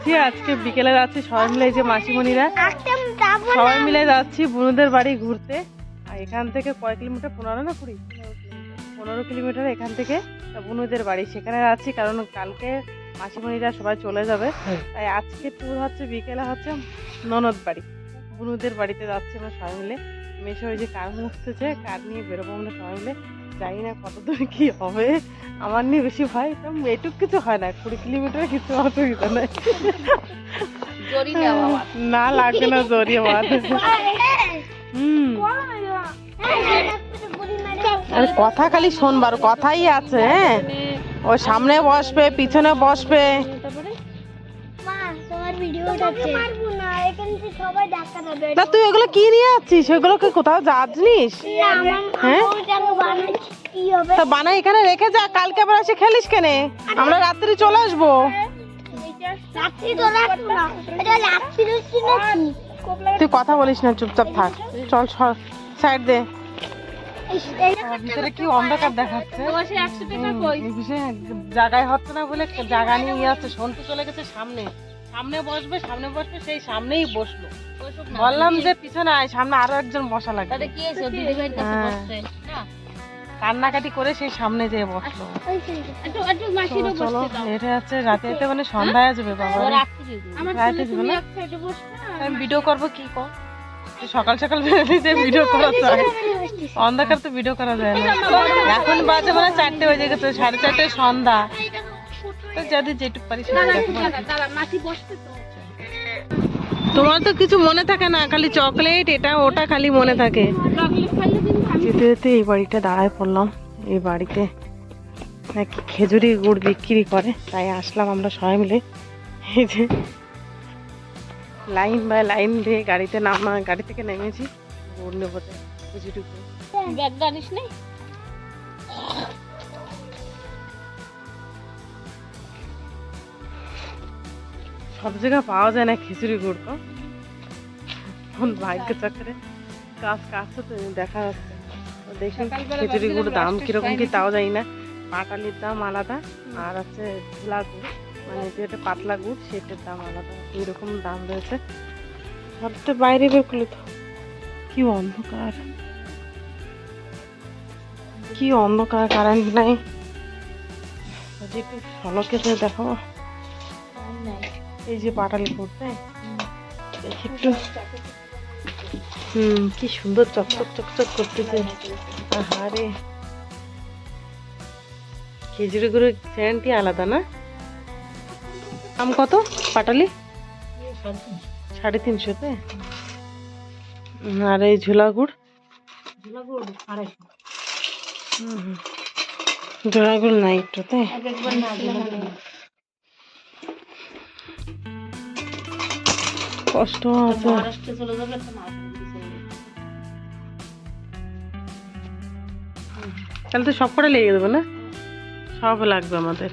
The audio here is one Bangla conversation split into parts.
যাচ্ছি আজকে বিকেলে যাচ্ছি সবাই মিলে যে মাসিমণিরা সবাই মিলে যাচ্ছি বুনুদের বাড়ি ঘুরতে। আর এখান থেকে কয় কিলোমিটার? পনেরো না কুড়ি? পনেরো কিলোমিটার এখান থেকে বুনুদের বাড়ি। সেখানে যাচ্ছি কারণ কালকে মাসিমণিরা সবাই চলে যাবে। তাই আজকে ট্যুর হচ্ছে বিকেলে হচ্ছে ননদ বাড়ি। বুনুদের বাড়িতে যাচ্ছি আমরা সবাই মিলে। মেশো ওই যে কার মুছতেছে কার নিয়ে বেরোবো আমরা সবাই মিলে। জানি না কত দূর কি হবে। আমার নিয়ে বেশি ভয় তো এটুক কিছু হয় না কুড়ি কিলোমিটার কিছু অসুবিধা নেই না লাগবে না জড়িয়ে বাদ হুম। আর কথা খালি শোনবার কথাই আছে হ্যাঁ? ও সামনে বসবে পিছনে বসবে। তা তুই ওগুলো কি নিয়ে যাচ্ছিস ওগুলোকে কোথাও যাচ্ছিস? হ্যাঁ? তা বানা এখানে রেখে যা কালকে আবার এসে খেলিস কেনে? আমরা রাত্রি চলে আসব। তুই কথা বলিস না চুপচাপ থাক। চল সাইড দে। ভিতরে কি অন্ধকার দেখাচ্ছে? জায়গায় হচ্ছে না বলে জায়গা নিয়ে হচ্ছে সন্টু চলে গেছে সামনে। সামনে বসবে সামনে বসবে সেই সামনেই বসল। বললাম যে পিছনে আয় সামনে আরও একজন বসা লাগবে। হ্যাঁ। কান্নাকাটি করে সেই সামনে যেয়ে বসল। চলো, চলো লেট হয়ে যাচ্ছে রাতে রাতে মানে সন্ধ্যায় আসবে বাবা। রাতে যাবে না আমি ভিডিও করব কি কর? সকাল সকাল বেরোলি ভিডিও করা যায়। অন্ধকার তো ভিডিও করা যায় না। এখন বাজে মানে চারটে বেজে গেছে সাড়ে চারটে সন্ধ্যা। তো যদি যেটুকু পারিস তোমার তো কিছু মনে থাকে না খালি চকলেট এটা ওটা খালি মনে থাকে। যেতে যেতে এই বাড়িটা দাঁড়ায় পড়লাম এই বাড়িতে নাকি খেজুরি গুড় বিক্রি করে তাই আসলাম আমরা সবাই মিলে। এই যে লাইন বাই লাইন দিয়ে গাড়িতে নামা গাড়ি থেকে নেমেছি গুড় নেব খেজুরি গুড় সব জায়গায় পাওয়া যায় না খিচুড়ি গুড় তো। কোন ভাগ্য চক্রে গাছ কাটছে তো দেখা যাচ্ছে। দেখি খিচুড়ি গুড় দাম কীরকম কি তাও জানি না। পাটালির দাম আলাদা আর আছে ঝোলা গুড়। মানে যেটা পাতলা গুড় সেটার দাম আলাদা। এরকম দাম রয়েছে। সবটা বাইরে বের করলে তো। কি অন্ধকার। কি অন্ধকার কারেন্ট নাই। সড়কে তো দেখাবো। এই যে পাটালি দেখি একটু। হুম কি সুন্দর চকচক চকচক করতেছে। আহারে। খেজুরি গুঁড়ো চ্যানেলটি আলাদা না? দাম কত পাটালি? সাড়ে তিনশোতে? আর এই ঝোলা গুড়? হুম। ঝোলা গুড় নাই একটুতে। কষ্ট আছে। তাহলে তো সব করে লেগে দেবে না? সব লাগবে আমাদের।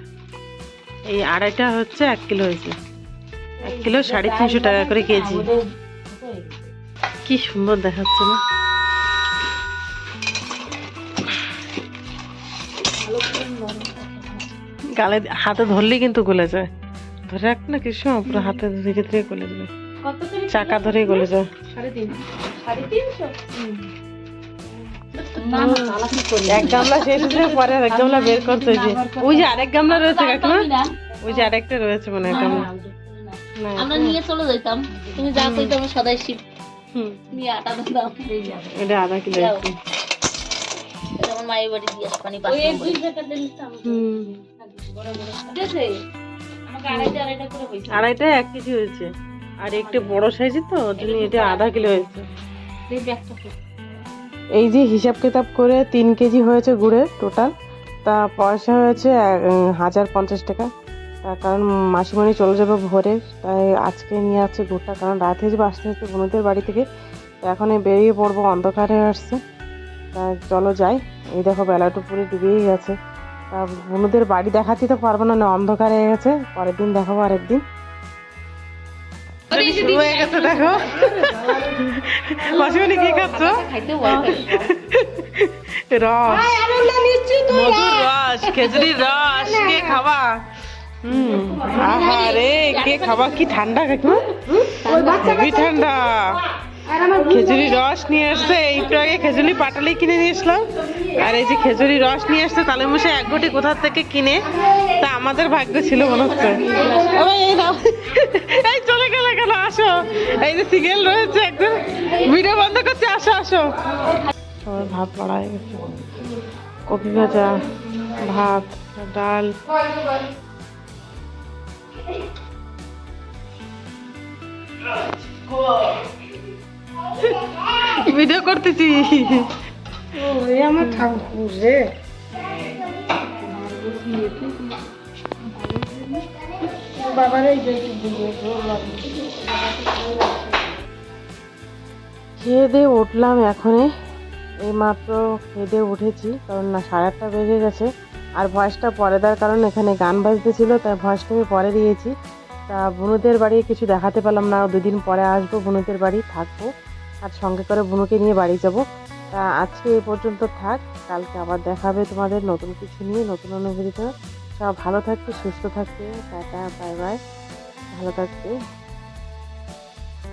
এই আড়াইটা হচ্ছে এক কিলো হয়েছে। এক কিলো সাড়ে তিনশো টাকা করে কেজি। কি সুন্দর দেখাচ্ছে না? গালে হাতে ধরলেই কিন্তু গলে যায়। ধরে রাখ না কিছু পুরো হাতে ধীরে ধীরে গলে যাবে। চাকা ধরেই গলে যায়। এক গামলা শেষ হয়ে পরে আরেক গামলা বের করতে হয়েছে। ওই যে আরেক গামলা রয়েছে কাকিমা? ওই যে আরেকটা রয়েছে মনে হয় গামলা। আমরা নিয়ে চলে যেতাম তুমি যা কইতো আমরা সদাই শিব। হুম, নিয়ে আটা দিতাম এটা আধা কিলো আছে এটা আমার মায়ের বাড়ি দিয়ে আসে পানি পাঁচ নম্বরে। হুম। আমাকে আড়াইটা আড়াইটা করে হয়েছে আড়াইটা এক কেজি হয়েছে। আর একটু বড় সাইজের তো জন্য এটা আধা কিলো হয়েছে। এই যে হিসাব কিতাব করে তিন কেজি হয়েছে গুড়ের টোটাল তা পয়সা হয়েছে হাজার পঞ্চাশ টাকা। তার কারণ মাসিমণি চলে যাবে ভোরে তাই আজকে নিয়ে আসছে গুড়টা কারণ রাত হয়ে যাবে আসতে আসতে বোনদের বাড়ি থেকে তো এখন এই বেরিয়ে পড়ব অন্ধকার হয়ে আসছে। তা চলো যাই এই দেখো বেলাটা পুরো ডুবেই গেছে। তা বোনদের বাড়ি দেখাতে তো পারব না না অন্ধকার হয়ে গেছে পরের দিন দেখাবো আরেকদিন। শুরু হয়ে গেছে দেখো মাসিমণি কি খাচ্ছ। রস মধুর রস খেজুরির রস কে খাবা আহারে কে খাবা কি ঠান্ডা কাকিমা খুবই ঠান্ডা খেজুরি রস নিয়ে এসছে একটু আগে খেজুরি পাটালি কিনে নিয়ে এসলাম আর এই যে খেজুরি রস নিয়ে এসছে তালে মশাই এক গুটি কোথা থেকে কিনে? তা আমাদের ভাগ্য ছিল মনে হচ্ছে। এই নাও। এই চলে গেলে কেন? আসো। এই যে সিগেল রয়েছে একদম। ভিডিও বন্ধ করছে আসো আসো। সবাই ভাত বাড়া হয়ে গেছে। কপি ভাজা ভাত ডাল। ভিডিও করতেছি। আমার ঠাকুর রে। খেয়ে দিয়ে উঠলাম এখনই। এই মাত্র খেয়ে দিয়ে উঠেছি কারণ না সাড়ে আটটা বেজে গেছে। আর ভয়েসটা পরে দেওয়ার কারণ এখানে গান বাজতেছিল তাই ভয়েসটা আমি পরে দিয়েছি। তা বুনুদের বাড়ি কিছু দেখাতে পারলাম না দুদিন পরে আসব বুনুদের বাড়ি থাকব। আর সঙ্গে করে বুনুকে নিয়ে বাড়ি যাব। তা আজকে এ পর্যন্ত থাক। কালকে আবার দেখাবে তোমাদের নতুন কিছু নিয়ে, নতুন অনুভূতিতে সব ভালো থাকবে, সুস্থ থাকবে। Tata, bye bye. ভালো থাকবে।